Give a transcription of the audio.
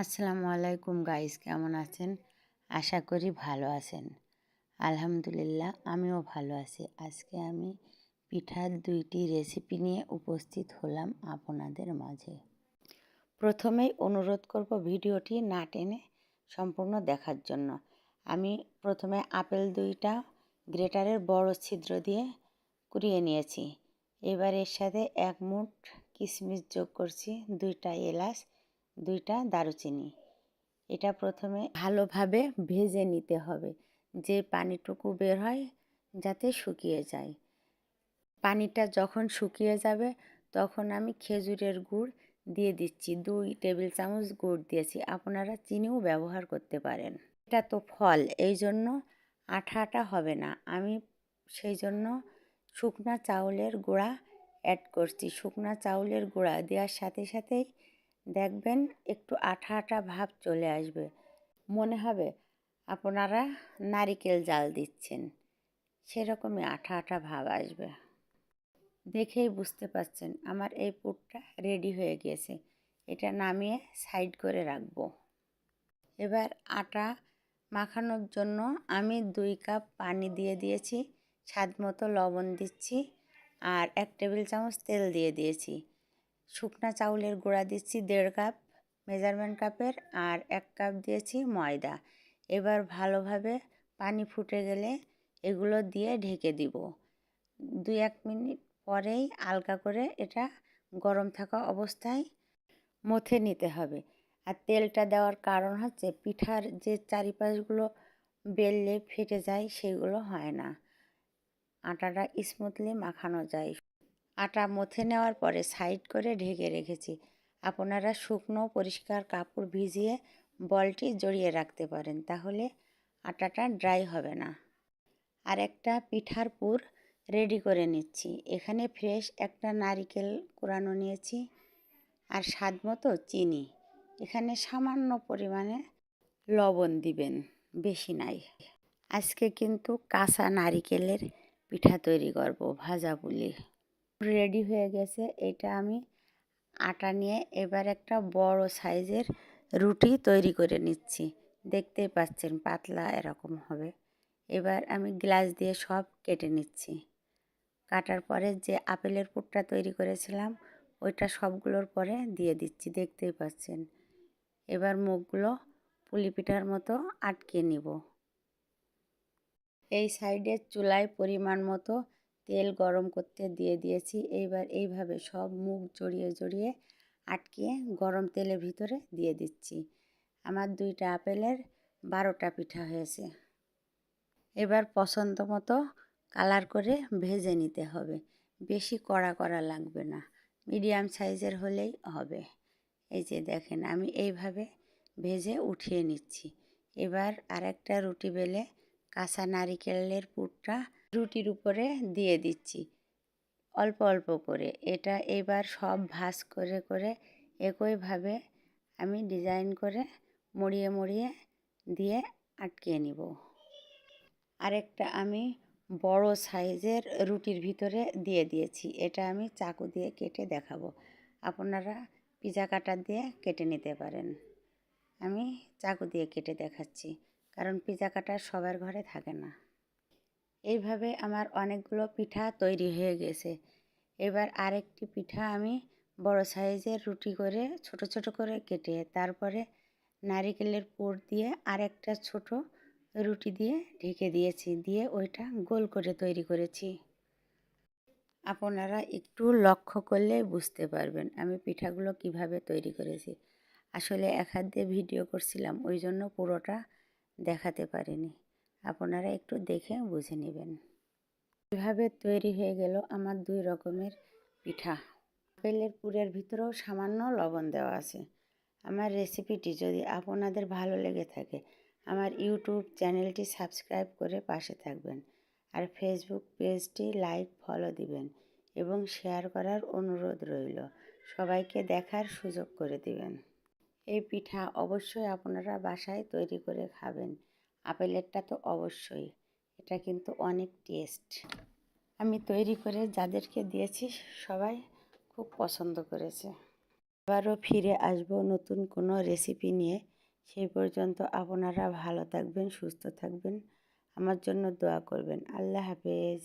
আসসালামু আলাইকুম গাইস কেমন আছেন? আশা করি ভালো আছেন। আলহামদুলিল্লাহ, আমিও ভালো আছি। আজকে আমি পিঠার দুইটি রেসিপি নিয়ে উপস্থিত হলাম আপনাদের মাঝে। প্রথমেই অনুরোধ করব ভিডিওটি না টেনে সম্পূর্ণ দেখার জন্য। আমি প্রথমে আপেল দুইটা, গ্রেটারের বড় ছিদ্র দিয়ে কুড়িয়ে নিয়েছি। এবার এর সাথে এক মুঠ কিশমিশ যোগ করছি, দুইটা এলাচ দুইটা দারুচিনি। এটা প্রথমে ভালোভাবে ভেজে নিতে হবে, যে পানিটুকু বের হয় যাতে শুকিয়ে যায়। পানিটা যখন শুকিয়ে যাবে, তখন আমি খেজুরের গুড় দিয়ে দিচ্ছি, দুই টেবিল চামচ গুড় দিয়েছি। আপনারা চিনিও ব্যবহার করতে পারেন। এটা তো ফল, এই জন্য আঠা আঠা হবে না। আমি সেই জন্য শুকনা চাউলের গুঁড়া অ্যাড করছি। শুকনা চাউলের গুঁড়া দেওয়ার সাথে সাথেই দেখবেন একটু আঠা আঠা ভাব চলে আসবে। মনে হবে আপনারা নারিকেল জাল দিচ্ছেন। সেরকমই আঠা আঠা ভাব আসবে। দেখেই বুঝতে পারছেন আমার এই পুরটা রেডি হয়ে গিয়েছে। এটা নামিয়ে সাইড করে রাখব। এবার আটা মাখানোর জন্য আমি দুই কাপ পানি দিয়ে দিয়েছি, স্বাদ মতো লবণ দিচ্ছি আর এক টেবিল চামচ তেল দিয়ে দিয়েছি। শুকনা চাউলের গুঁড়া দিচ্ছি দেড় কাপ মেজারমেন্ট কাপের আর এক কাপ দিয়েছি ময়দা। এবার ভালোভাবে পানি ফুটে গেলে এগুলো দিয়ে ঢেকে দিব। দুই এক মিনিট পরেই আলগা করে এটা গরম থাকা অবস্থায় মথে নিতে হবে। আর তেলটা দেওয়ার কারণ হচ্ছে পিঠার যে চারিপাশগুলো বেললে ফেটে যায়, সেগুলো হয় না। আটাটা স্মুথলি মাখানো যায়। আটা মথে নেওয়ার পরে সাইড করে ঢেকে রেখেছি। আপনারা শুকনো পরিষ্কার কাপড় ভিজিয়ে বলটি জড়িয়ে রাখতে পারেন, তাহলে আটাটা ড্রাই হবে না। আর একটা পিঠার পুর রেডি করে নিচ্ছি। এখানে ফ্রেশ একটা নারিকেল কোরানো নিয়েছি আর স্বাদ মতো চিনি। এখানে সামান্য পরিমাণে লবণ দিবেন, বেশি নাই। আজকে কিন্তু কাঁচা নারিকেলের পিঠা তৈরি করব, ভাজা পুলি। রেডি হয়ে গেছে। এটা আমি আটা নিয়ে এবার একটা বড় সাইজের রুটি তৈরি করে নিচ্ছি। দেখতেই পাচ্ছেন পাতলা এরকম হবে। এবার আমি গ্লাস দিয়ে সব কেটে নিচ্ছি। কাটার পরে যে আপেলের পুরটা তৈরি করেছিলাম, ওইটা সবগুলোর পরে দিয়ে দিচ্ছি। দেখতেই পাচ্ছেন। এবার মুখগুলো পুলি পিঠার মতো আটকে নিব। এই সাইডের চুলায় পরিমাণ মতো তেল গরম করতে দিয়ে দিয়েছি। এইবার এইভাবে সব মুখ জড়িয়ে জড়িয়ে আটকিয়ে গরম তেলের ভিতরে দিয়ে দিচ্ছি। আমার দুইটা আপেলের বারোটা পিঠা হয়েছে। এবার পছন্দ মতো কালার করে ভেজে নিতে হবে। বেশি কড়া করা লাগবে না। মিডিয়াম সাইজের হলেই হবে। এই যে দেখেন, আমি এইভাবে ভেজে উঠিয়ে নিচ্ছি। এবার আরেকটা রুটি বেলে কাঁচা নারিকেলের পুরটা রুটির উপরে দিয়ে দিচ্ছি। অল্প অল্প করে। এটা এবার সব ভাজ করে করে একইভাবে আমি ডিজাইন করে মুড়িয়ে মুড়িয়ে দিয়ে আটকিয়ে নিব। আরেকটা আমি বড় সাইজের রুটির ভিতরে দিয়ে দিয়েছি। এটা আমি চাকু দিয়ে কেটে দেখাবো। আপনারা পিজা কাটার দিয়ে কেটে নিতে পারেন। আমি চাকু দিয়ে কেটে দেখাচ্ছি, কারণ পিজা কাটার সবার ঘরে থাকে না। এইভাবে আমার অনেকগুলো পিঠা তৈরি হয়ে গেছে। এবার আরেকটি পিঠা আমি বড় সাইজের রুটি করে ছোট ছোট করে কেটে তারপরে নারিকেলের পুর দিয়ে আরেকটা ছোট রুটি দিয়ে ঢেকে দিয়েছি, দিয়ে ওইটা গোল করে তৈরি করেছি। আপনারা একটু লক্ষ্য করলে বুঝতে পারবেন আমি পিঠাগুলো কীভাবে তৈরি করেছি। আসলে এক হাত দিয়ে ভিডিও করছিলাম, ওই জন্য পুরোটা দেখাতে পারিনি। আপনারা একটু দেখে বুঝে নেবেন। এভাবে তৈরি হয়ে গেল আমার দুই রকমের পিঠা। আপেলের পুরের ভিতরেও সামান্য লবণ দেওয়া আছে। আমার রেসিপিটি যদি আপনাদের ভালো লেগে থাকে, আমার ইউটিউব চ্যানেলটি সাবস্ক্রাইব করে পাশে থাকবেন আর ফেসবুক পেজটি লাইক, ফলো দিবেন এবং শেয়ার করার অনুরোধ রইল। সবাইকে দেখার সুযোগ করে দিবেন। এই পিঠা অবশ্যই আপনারা বাসায় তৈরি করে খাবেন। আপেলেরটা তো অবশ্যই, এটা কিন্তু অনেক টেস্ট আমি তৈরি করে যাদেরকে দিয়েছি, সবাই খুব পছন্দ করেছে। আবারও ফিরে আসব নতুন কোনো রেসিপি নিয়ে। সেই পর্যন্ত আপনারা ভালো থাকবেন, সুস্থ থাকবেন। আমার জন্য দোয়া করবেন। আল্লাহ হাফেজ।